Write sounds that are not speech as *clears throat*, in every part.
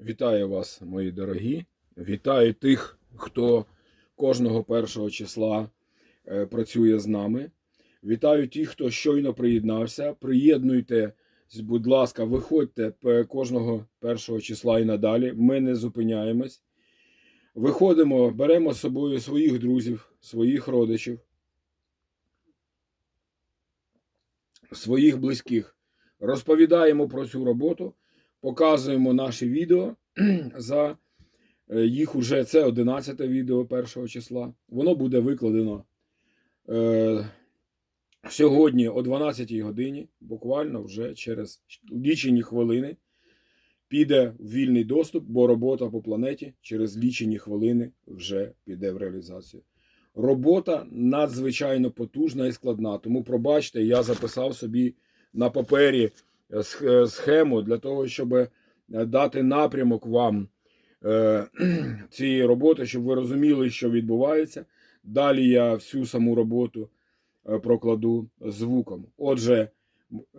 Вітаю вас, мої дорогі. Вітаю тих, хто кожного першого числа е, працює з нами. Вітаю тих, хто щойно приєднався. Приєднуйтесь, будь ласка, виходьте кожного першого числа і надалі. Ми не зупиняємось. Виходимо, беремо з собою своїх друзів, своїх родичів, своїх близьких. Розповідаємо про цю роботу, показуємо наші відео. *clears throat* За е, їх уже це 11 відео першого числа. Воно буде викладено е, сьогодні о 12 годині, буквально вже через лічені хвилини. Піде в вільний доступ, бо робота по планеті через лічені хвилини вже піде в реалізацію. Робота надзвичайно потужна і складна. Тому, пробачте, я записав собі на папері схему для того, щоб е, дати напрямок вам е, *clears throat* цієї роботи, щоб ви розуміли, що відбувається. Далі я всю саму роботу е, прокладу звуком. Отже,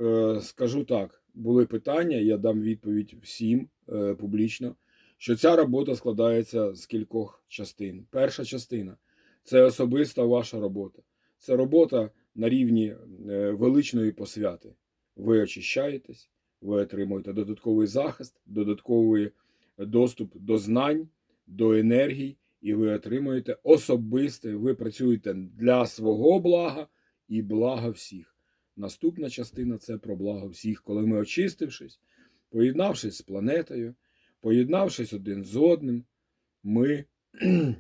е, скажу так: були питання, я дам відповідь всім е, публічно, що ця робота складається з кількох частин. Перша частина це особиста ваша робота. Це робота на рівні е, величної посвяти. Ви очищаєтесь, ви отримуєте додатковий захист, додатковий доступ до знань, до енергій, і ви отримуєте особисте, ви працюєте для свого блага і блага всіх. Наступна частина це про благо всіх, коли ми очистившись, поєднавшись з планетою, поєднавшись один з одним, ми *clears throat*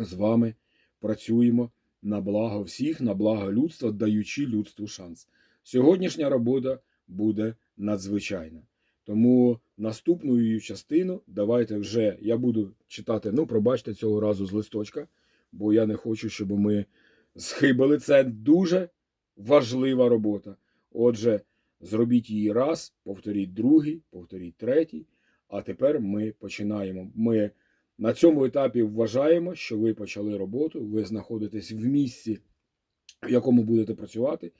з вами працюємо на благо всіх, на благо людства, даючи людству шанс. Сьогоднішня робота буде надзвичайна. Тому наступну її частину давайте вже я буду читати. Ну, пробачте цього разу з листочка, бо я не хочу, щоб ми схибили. Це дуже важлива робота. Отже, зробіть її раз, повторіть другий, повторіть третій. А тепер ми починаємо. Ми на цьому етапі вважаємо, що ви почали роботу, ви знаходитесь в місці, в якому будете працювати.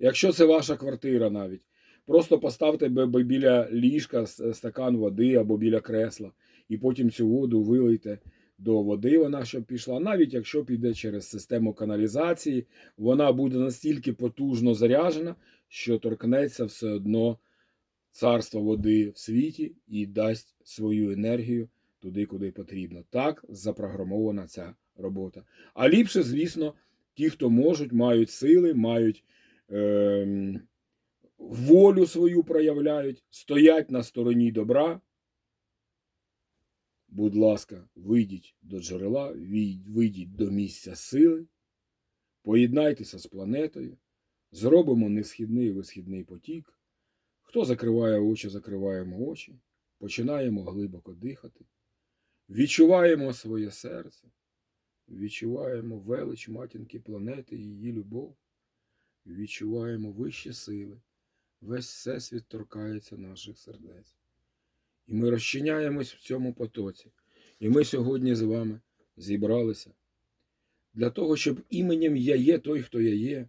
Якщо це ваша квартира навіть, просто поставте біля ліжка стакан води або біля кресла, і потім цю воду вилийте до води, вона щоб пішла. Навіть якщо піде через систему каналізації, вона буде настільки потужно заряджена, що торкнеться все одно царство води в світі і дасть свою енергію туди, куди потрібно. Так запрограмована ця робота. А ліпше, звісно, ті, хто можуть, мають сили, мають ем, волю свою проявляють, стоять на стороні добра. Будь ласка, вийдіть до джерела, вийдіть до місця сили, поєднайтеся з планетою, зробимо несхідний і висхідний потік. Хто закриває очі, закриваємо очі, починаємо глибоко дихати, відчуваємо своє серце, відчуваємо велич матінки планети і її любов, відчуваємо вищі сили, весь всесвіт торкається наших сердець. І ми розчиняємось в цьому потоці. І ми сьогодні з вами зібралися для того, щоб іменем Я є той, хто я є.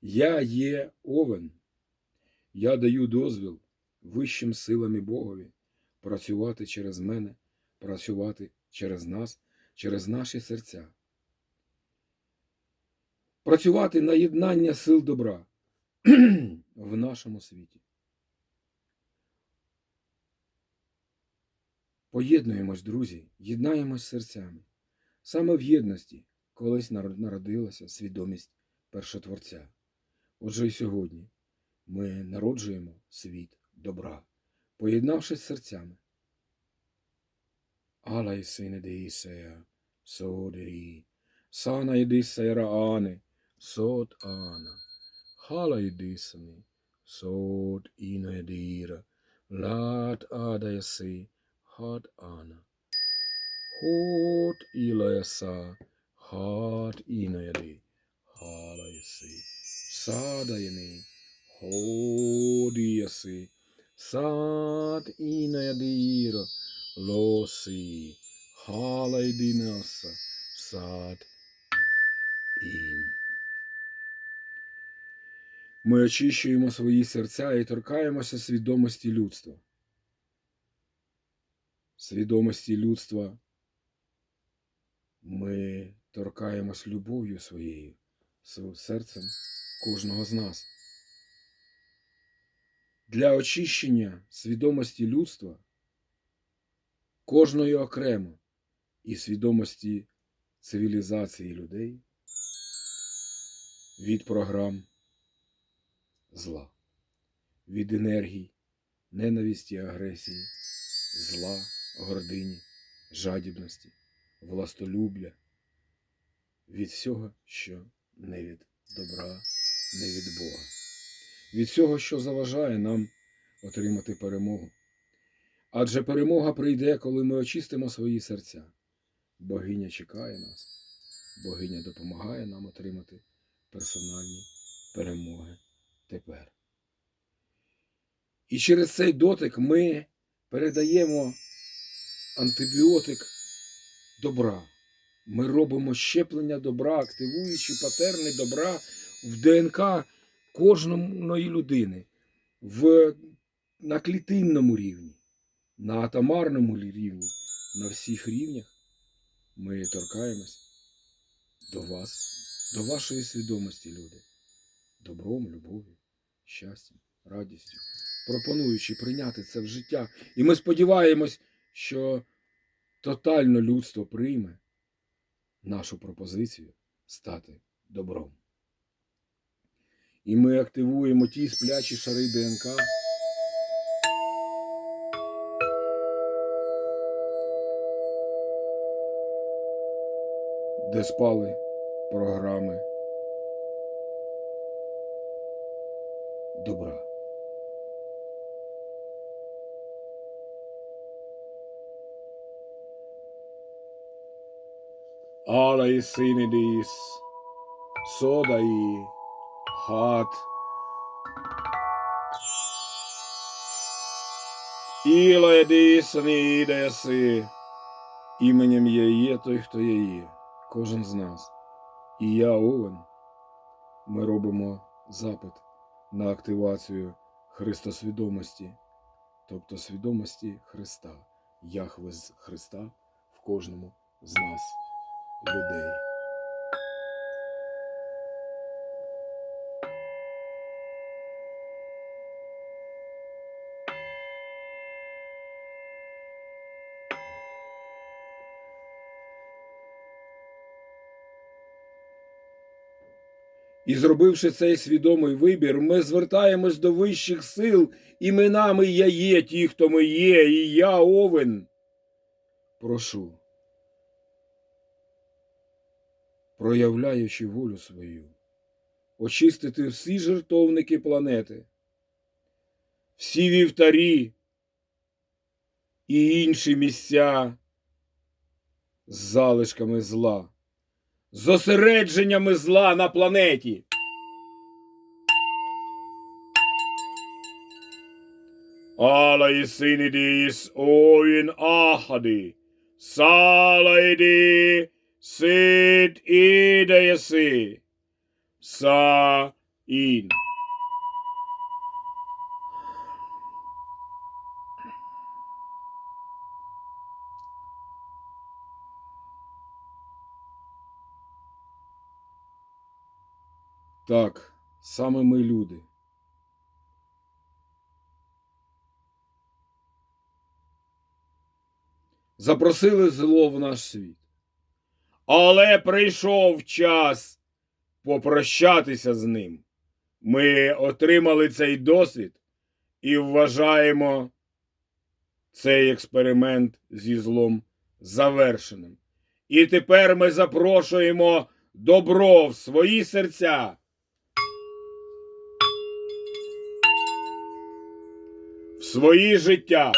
Я є Овен. Я даю дозвіл вищим силам і Богові працювати через мене, працювати через нас, через наші серця. Працювати на єднання сил добра в нашому світі. Поєднуємось, друзі, єднаємось серцями. Саме в єдності колись народилася свідомість першотворця. Отже, і сьогодні ми народжуємо світ добра, поєднавшись серцями. Ala i sine disea, soderi, sana Sod ana, halaidisani, sod inedira, lat adayasi, had ana. Hot ilayasa, had inedi, halayasi, sadayani, hodiyasi, sad inedira, losi, halaidinasa, sad in. Ми очищуємо свої серця і торкаємося свідомості людства. свідомості людства ми торкаємось любов'ю своєю, серцем кожного з нас. Для очищення свідомості людства, кожної окремо і свідомості цивілізації людей від програм зла, від енергій, ненависті, агресії, зла, гордині, жадібності, властолюбля, від всього, що не від добра, не від Бога, від всього, що заважає нам отримати перемогу. Адже перемога прийде, коли ми очистимо свої серця. Богиня чекає нас, богиня допомагає нам отримати персональні перемоги тепер. І через цей дотик ми передаємо антибіотик добра. Ми робимо щеплення добра, активуючи патерни добра в ДНК кожної людини в, на клітинному рівні, на атомарному рівні, на всіх рівнях ми торкаємось до вас, до вашої свідомості, люди, добром, любов'ю, щастям, радістю, пропонуючи прийняти це в життя. І ми сподіваємось, що тотально людство прийме нашу пропозицію стати добром. І ми активуємо ті сплячі шари ДНК. Де спали програми добра. Alla i sinidis, і хат. Іла єдис не ідеси. Іменем є є той, хто є є. Кожен з нас. І я, Овен, ми робимо запит на активацію Христосвідомості, тобто свідомості Христа, Яхве з Христа в кожному з нас, людей. І зробивши цей свідомий вибір, ми звертаємось до вищих сил іменами Я є ті, хто ми є, і я Овен. Прошу, проявляючи волю свою, очистити всі жертовники планети, всі вівтарі і інші місця з залишками зла зосередженнями зла на планеті. Sinidis oin ahadi, salaidi sit ideyesi, sa in. Так, саме ми люди. Запросили зло в наш світ. Але прийшов час попрощатися з ним. Ми отримали цей досвід і вважаємо цей експеримент зі злом завершеним. І тепер ми запрошуємо добро в свої серця. Свої життя.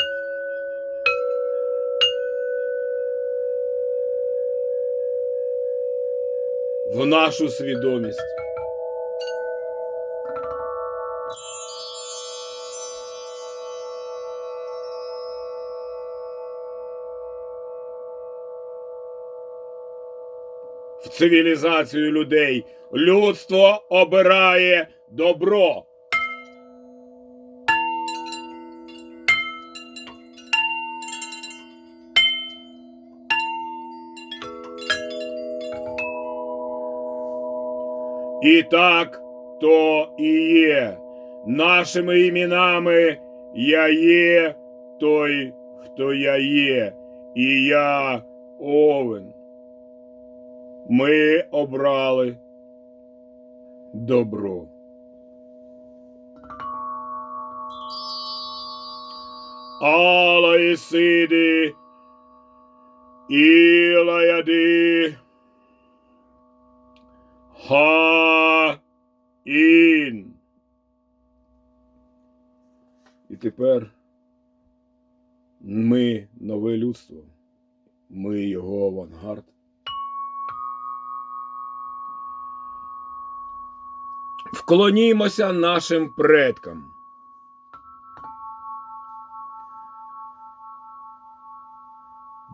В нашу свідомість. В цивілізацію людей людство обирає добро. І так то і є. Нашими іменами я є той, хто я є, і я Овен. Ми обрали добро. Алла Ісиди, Ілаяди, Ха тепер ми нове людство, ми його авангард. Вклонімося нашим предкам.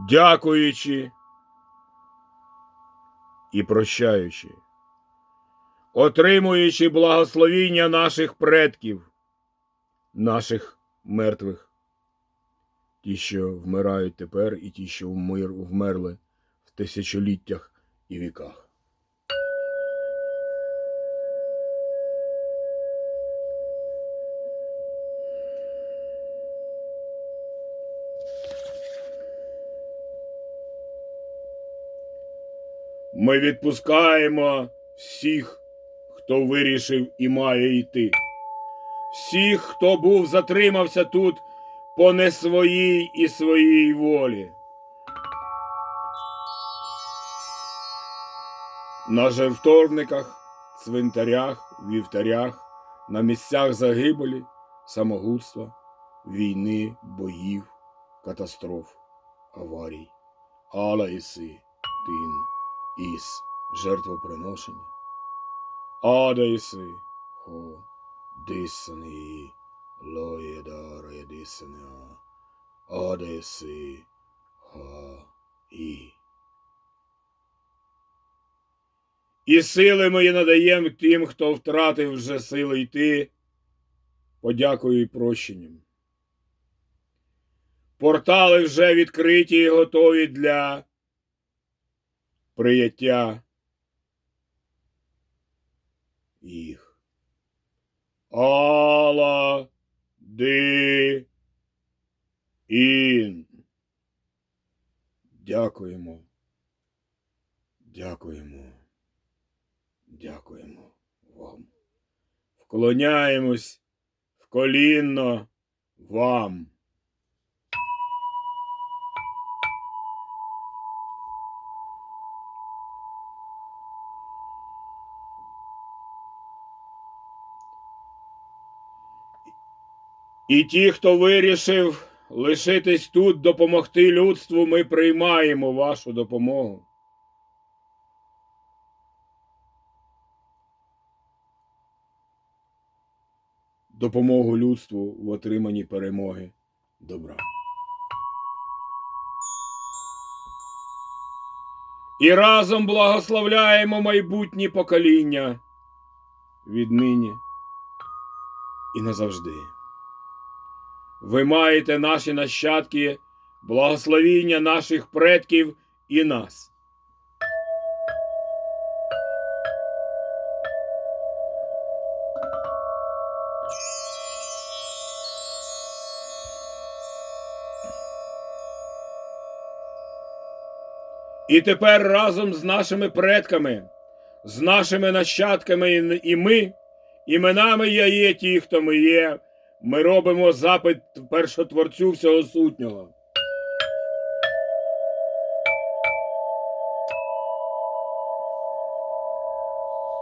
Дякуючи і прощаючи, отримуючи благословіння наших предків, наших мертвих, ті, що вмирають тепер, і ті, що вмир, вмерли в тисячоліттях і віках. Ми відпускаємо всіх, хто вирішив і має йти. Всіх, хто був затримався тут по не своїй і своїй волі. На жертовниках, цвинтарях, вівтарях, на місцях загибелі, самогубства, війни, боїв, катастроф, аварій. Алла Іси, Тин, Іс, жертвоприношення. Ада Іси, Хо, Дисани, Лоєдара Єдисана, Ада Іси, Ха, І. Сили мої надаєм тим, хто втратив вже сили йти, подякою і прощенням. Портали вже відкриті і готові для прияття їх. Алла Ди Ін. Дякуємо. Дякуємо. Дякуємо вам. Вклоняємось в колінно вам. І ті, хто вирішив лишитись тут, допомогти людству, ми приймаємо вашу допомогу. Допомогу людству в отриманні перемоги добра. І разом благословляємо майбутні покоління віднині і назавжди. Ви маєте наші нащадки, благословіння наших предків і нас. І тепер разом з нашими предками, з нашими нащадками і- ми, іменами я є ті, хто ми є, ми робимо запит першотворцю всього сутнього.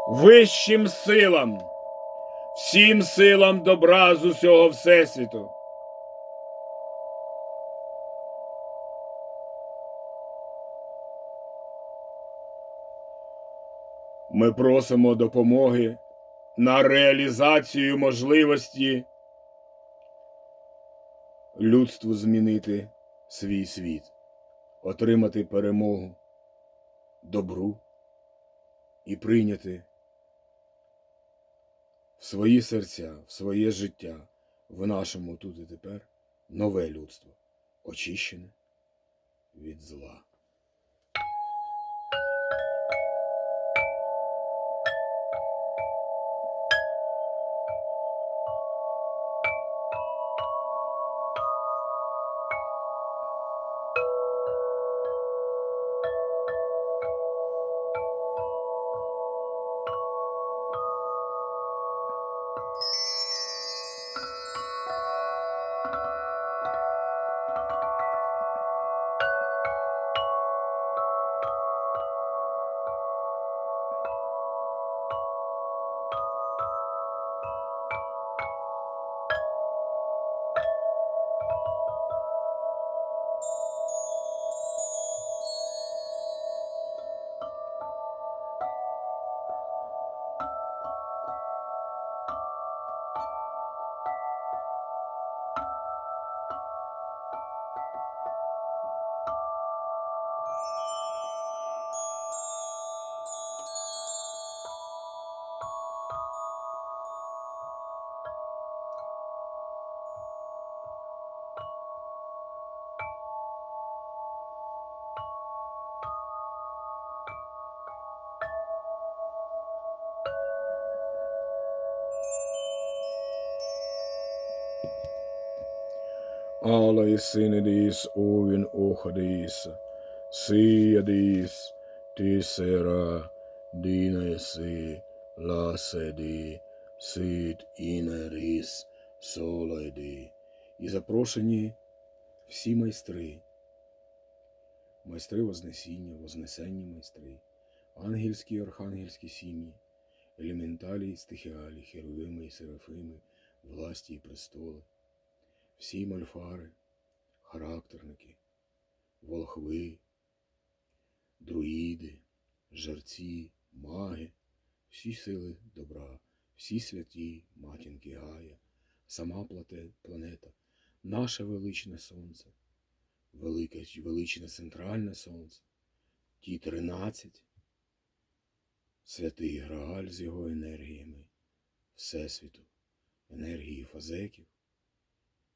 Вищим силам, всім силам добра з усього Всесвіту. Ми просимо допомоги на реалізацію можливості людству змінити свій світ, отримати перемогу добру і прийняти в свої серця, в своє життя, в нашому тут і тепер нове людство, очищене від зла. Alla i sinidis ovin ohadis, siadis, tisera, dinesi, ласеді, сид, інеріс, соледі. І запрошені всі майстри, майстри Вознесіння, Вознесенні майстри, ангельські і архангельські сім'ї, елементалі і стихіалі, херовими і серафими, власті і престоли, всі мальфари, характерники, волхви, друїди, жерці, маги, всі сили добра, всі святі, матінки Гая, сама планета, наше величне сонце, велике величне центральне сонце, ті тринадцять, святий Грааль з його енергіями, Всесвіту, енергії фазеків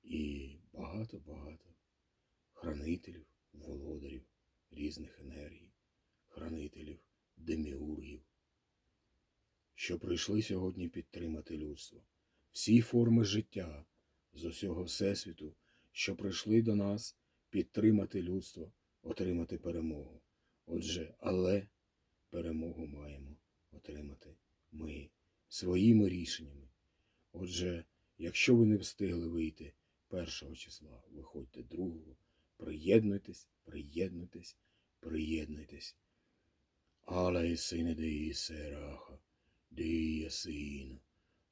і багато-багато хранителів, володарів різних енергій, хранителів, деміургів, що прийшли сьогодні підтримати людство, всі форми життя з усього Всесвіту, що прийшли до нас підтримати людство, отримати перемогу. Отже, але перемогу маємо отримати ми своїми рішеннями. Отже, якщо ви не встигли вийти першого числа, виходьте другого, приєднуйтесь, приєднуйтесь, приєднуйтесь. Але сине деї сераха, дія син,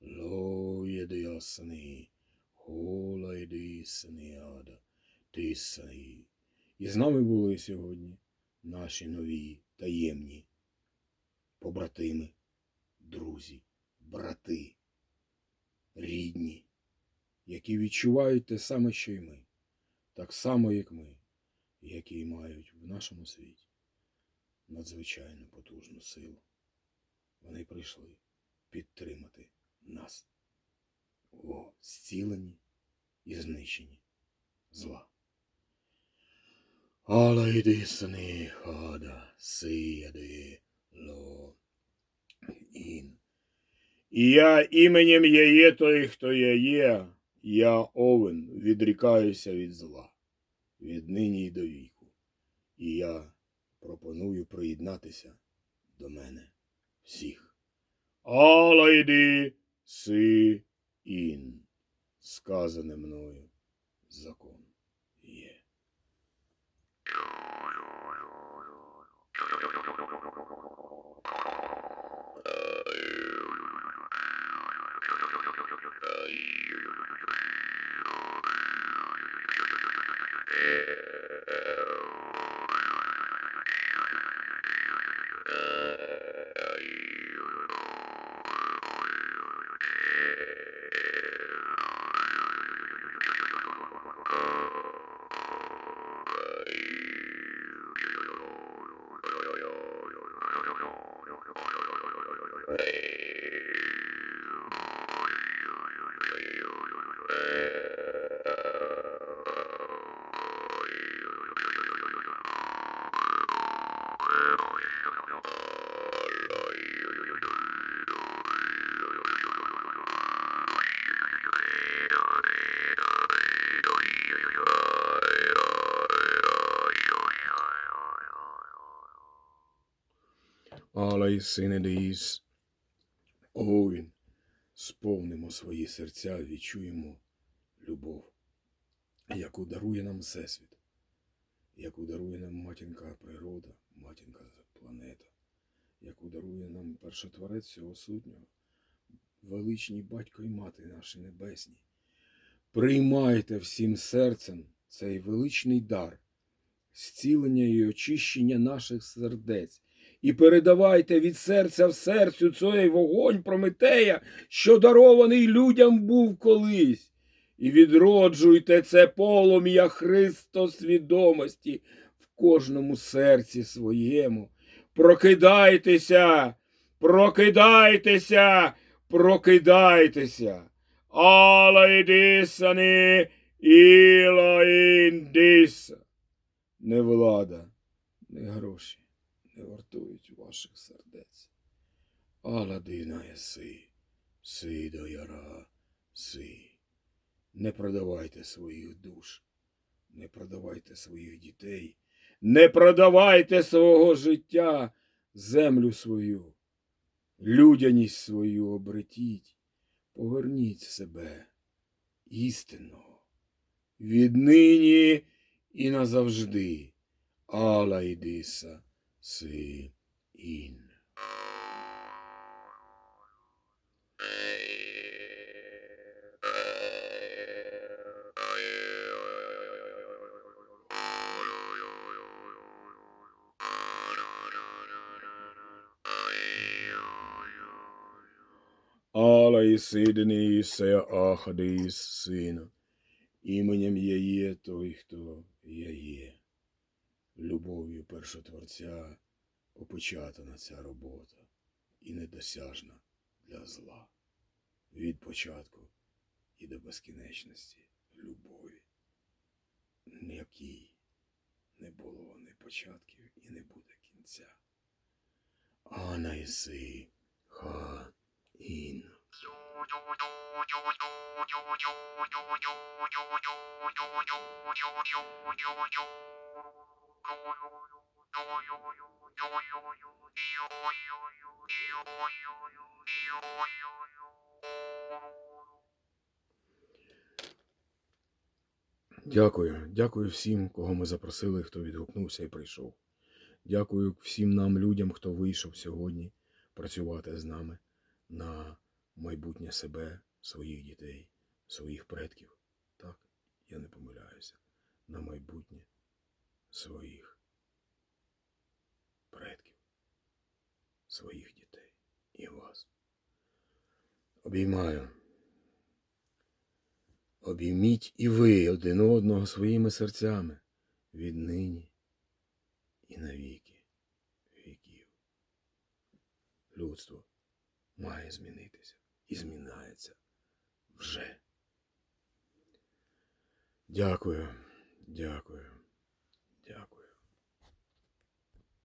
лоє деясни, хола іди ада, тисані. І з нами були сьогодні наші нові таємні побратими, друзі, брати, рідні, які відчувають те саме, що й ми, так само, як ми, які мають в нашому світі надзвичайно потужну силу. Вони прийшли підтримати нас у зціленні і знищенні зла. Ала йди сни хада, сияди ло ін. І я іменем я є той, хто я є, я Овен, відрікаюся від зла, віднині й до віку. І я пропоную приєднатися до мене всіх. Ала йди си ін, сказане мною закон Але й сине деїс, Овін, сповнимо свої серця, відчуємо любов, яку дарує нам Всесвіт, яку дарує нам матінка природа, матінка планета, яку дарує нам першотворець всього сутнього, величні батько і мати наші небесні. Приймайте всім серцем цей величний дар, зцілення і очищення наших сердець. І передавайте від серця в серцю цей вогонь Прометея, що дарований людям був колись. І відроджуйте це полум'я Христосвідомості в кожному серці своєму. Прокидайтеся, прокидайтеся, прокидайтеся. Алла ідисани, іла індиса. Не влада, не гроші не вартують ваших сердець. Аладина єси, си до яра, си. Не продавайте своїх душ, не продавайте своїх дітей, не продавайте свого життя, землю свою, людяність свою обретіть, поверніть себе істинного, віднині і назавжди. Алла йдиса, си ін. Алла і сидини се ахадис сина, іменем я є той, хто я є. Любов'ю першотворця опечатана ця робота і недосяжна для зла. Від початку і до безкінечності любові, якій не було ні початків і не буде кінця. Ана іси ха ін. Дякую, дякую дякую всім, кого ми запросили, хто відгукнувся і прийшов. Дякую всім нам, людям, хто вийшов сьогодні працювати з нами на майбутнє себе, своїх дітей, своїх предків. Так, я не помиляюся. На майбутнє своїх предків, своїх дітей і вас. Обіймаю. Обійміть і ви один одного своїми серцями віднині і навіки віків. Людство має змінитися і змінається вже. Дякую, дякую.